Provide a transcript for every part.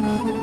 Mm-hmm.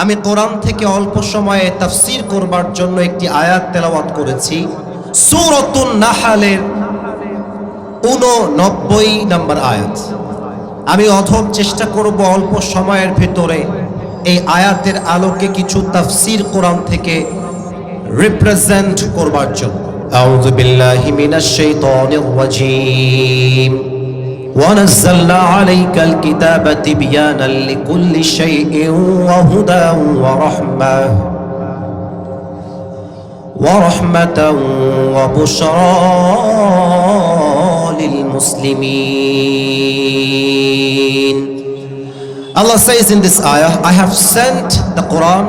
আমি কোরআন থেকে অল্প সময়ে তাফসির করবার জন্য একটি আয়াত তেলাওয়াত করেছি। সূরাতুন নাহালের উননব্বই নম্বর আয়াত। আমি অথম চেষ্টা করব অল্প সময়ের ভেতরে এই আয়াতের আলোকে কিছু তাফসির কোরআন থেকে রিপ্রেজেন্ট করবার জন্য। আউযু বিল্লাহি মিনাশ শাইতানির রাজীম। ونزلنا عليك الكتاب تبيانا لكل شيء وهدى ورحمه ورحمة وبشرى للمسلمين Allah says in this ayah, I have sent the Quran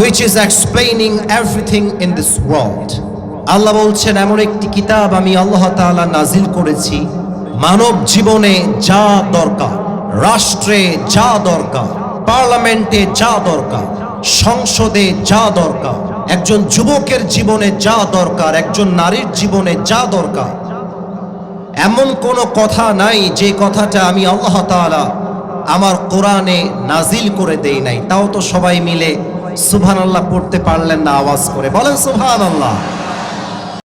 which is explaining everything in this world. আল্লাহ বলছেন এমন একটি কিতাব আমি আল্লাহ তাআলা নাজিল করেছি মানব জীবনে যা দরকার, রাষ্ট্রে যা দরকার, পার্লামেন্টে যা দরকার, সংসদে যা দরকার, একজন যুবকের জীবনে যা দরকার, একজন নারীর জীবনে যা দরকার, এমন কোনো কথা নাই যে কথাটা আমি আল্লাহ তাআলা আমার কোরআনে নাজিল করে দেই নাই। তাও তো সবাই মিলে সুবহান আল্লাহ পড়তে পারলেন না আওয়াজ করে। বলেন সুবহান আল্লাহ